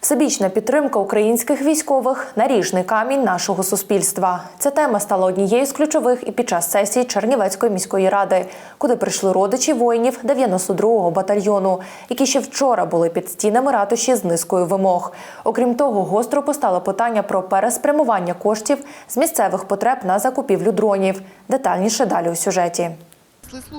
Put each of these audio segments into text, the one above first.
Всебічна підтримка українських військових наріжний камінь нашого суспільства. Ця тема стала однією з ключових і під час сесії Чернівецької міської ради, куди прийшли родичі воїнів 92-го батальйону, які ще вчора були під стінами ратуші з низкою вимог. Окрім того, гостро постало питання про переспрямування коштів з місцевих потреб на закупівлю дронів. Детальніше далі у сюжеті.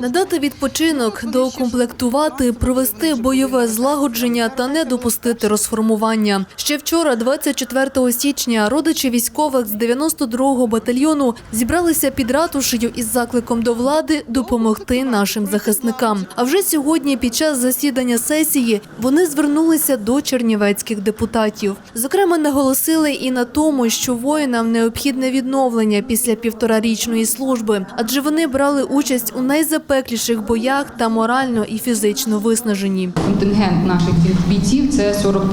Надати відпочинок, доукомплектувати, провести бойове злагодження та не допустити розформування. Ще вчора, 24 січня, родичі військових з 92-го батальйону зібралися під ратушею із закликом до влади допомогти нашим захисникам. А вже сьогодні, під час засідання сесії, вони звернулися до чернівецьких депутатів. Зокрема, наголосили і на тому, що воїнам необхідне відновлення після півторарічної служби, адже вони брали участь у найзапекліших боях та морально і фізично виснажені. контингент наших бійців це 40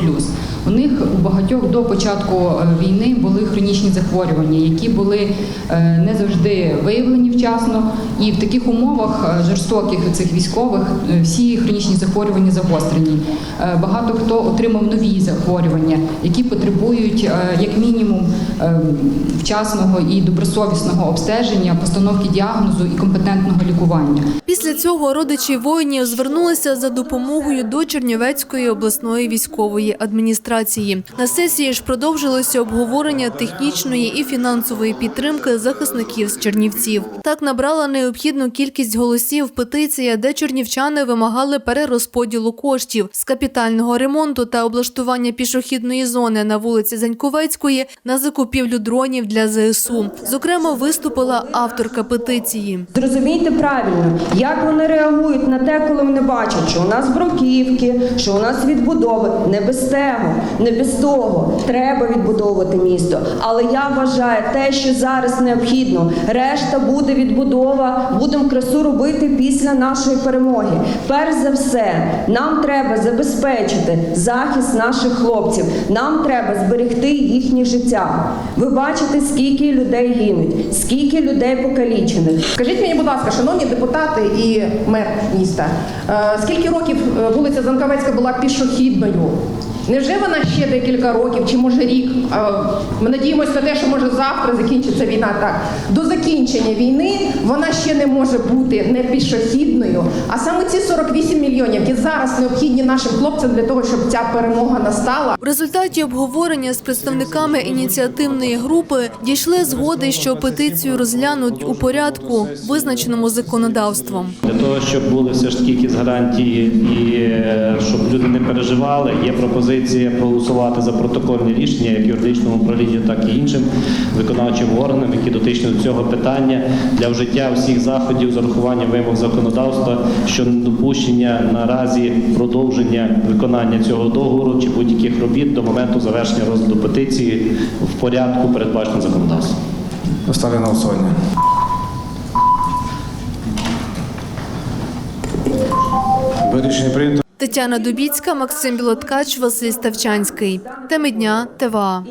У них у багатьох до початку е, війни були хронічні захворювання, які були е, не завжди виявлені вчасно. І в таких умовах е, жорстоких цих військових всі хронічні захворювання загострені. Багато хто отримав нові захворювання, які потребують як мінімум вчасного і добросовісного обстеження, постановки діагнозу і компетентного лікування. Після цього родичі воїнів звернулися за допомогою до Чернівецької обласної військової адміністрації. На сесії ж продовжилося обговорення технічної і фінансової підтримки захисників з Чернівців. Так набрала необхідну кількість голосів петиція, де чернівчани вимагали перерозподілу коштів з капітального ремонту та облаштування пішохідної зони на вулиці Заньковецької на закупівлю дронів для ЗСУ. Зокрема, виступила авторка петиції. Зрозумійте правильно, як вони реагують на те, коли вони бачать, що у нас бруківки, що у нас відбудови. Не без того, не без того. Треба відбудовувати місто. Але я вважаю те, що зараз необхідно. Решта буде відбудова, будемо красу робити після нашої перемоги. Перш за все, нам треба забезпечити захист наших хлопців. Нам треба зберегти їхнє життя. Ви бачите, скільки людей гинуть, скільки людей покалічених. Скажіть мені, будь ласка, шановні депутати і мер міста, е, скільки років е, вулиця Занковецька була пішохідною? Невже вона ще декілька років чи може рік? Ми надіємося на те, що може завтра закінчиться війна. Так до закінчення війни вона ще не може бути не пішохідною. А саме ці 48 мільйонів, які зараз необхідні нашим хлопцям для того, щоб ця перемога настала. В результаті обговорення з представниками ініціативної групи дійшли згоди, що петицію розглянуть у порядку, визначеному законодавством. Для того, щоб були все ж таки якісь гарантії і е, щоб люди не переживали, є пропозиція проголосувати за протокольне рішення як юридичному управлінню, так і іншим виконавчим органам, які дотичні до цього питання для вжиття всіх заходів з урахуванням вимог законодавства щодо недопущення наразі продовження виконання цього договору чи будь-яких робіт до моменту завершення розгляду петиції в порядку, передбаченому законодавством. Ставлю на голосування. Рішення прийнято. Тетяна Дубіцька, Максим Білоткач, Василь Ставчанський. Теми дня ТВА.